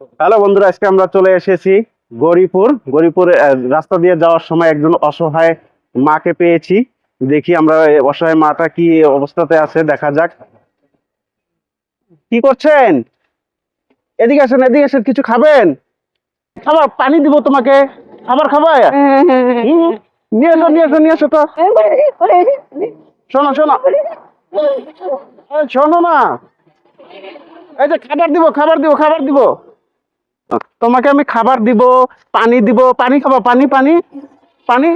Hello বন্ধুরা, আজকে আমরা চলে এসেছি গরিপুর গরিপুর রাস্তা দিয়ে যাওয়ার সময় একজন অসহায় মাকে পেয়েছি। দেখি আমরা অসহায় মাটা কি অবস্থাতে আছে, দেখা যাক। কি করছেন? এদিকে আসেন এদিকে আসেন, কিছু খাবেন? খাবার পানি দিব তোমাকে। খাবার খাবার নিয়ে এসো নিয়ে এসো নিয়ে এসো তো। শোনো শোনো। শোনো না। এই যে খাবার দিব খাবার দিব খাবার দিব। তোমাকে আমি খাবার দিব, পানি দিব, পানি খাবা, পানি পানি পানি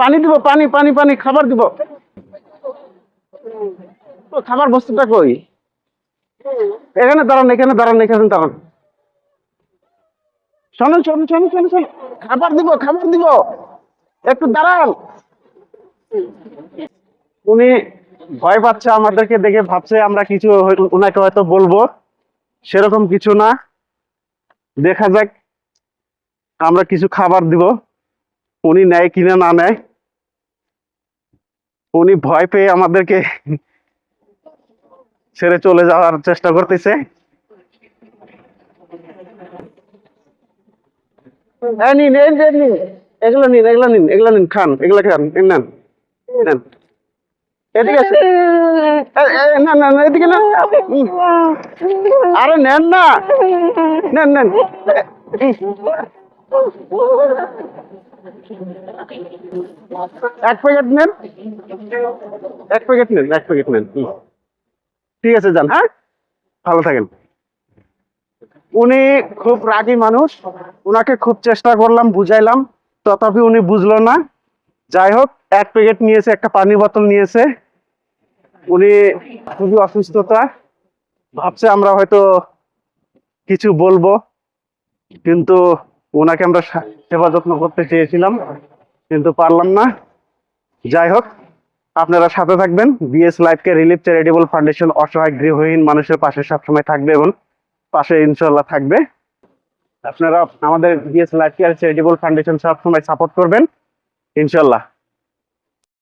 পানি দিব, পানি পানি পানি, খাবার দিব। খাবার বস্তুটা কই? এখানে দাঁড়ান এখানে দাঁড়ান এখানে দাঁড়ান। শোনেন শোনেন শোনেন শোনেন শোনেন খাবার দিব খাবার দিব। একটু দাঁড়ান। উনি ভয় পাচ্ছে আমাদেরকে দেখে, ভাবছে আমরা কিছু ওনাকে হয়তো বলব। সেরকম কিছু না। দেখা যাক। আমরা কিছু খাবার দিব। উনি নেয় কিনা না নেয়। উনি ভয় পেয়ে আমাদেরকে ছেড়ে চলে যাওয়ার চেষ্টা করতেছে। নিন এগুলো নিন এগুলো নিন এগুলো নিন, খান, এগুলো খান নেন নেন। আরে, নেন না। নেন নেন। এক প্যাকেট নেন। এক প্যাকেট নেন, এক প্যাকেট নেন। ঠিক আছে, যান হ্যাঁ? ভালো থাকেন। উনি খুব রাগী মানুষ। উনাকে খুব চেষ্টা করলাম, বুঝাইলাম। তথাপি উনি বুঝলো না। যাই হোক, এক প্যাকেট নিয়েছে, একটা পানি বোতল নিয়েছে। উনি খুবই অসুস্থতা। ভাবছে আমরা হয়তো কিছু বলব। কিন্তু ওনাকে আমরা সেবা যত্ন করতে চেয়েছিলাম, কিন্তু পারলাম না। যাই হোক, আপনারা সাথে থাকবেন। বিএস লাইফকে রিলিফ চ্যারিটেবল ফাউন্ডেশন অসহায় গৃহহীন মানুষের পাশে সবসময় থাকবে এবং পাশে ইনশাল্লাহ থাকবে। আপনারা আমাদের BS life care charitable foundation সবসময় সাপোর্ট করবেন ইনশাল্লাহ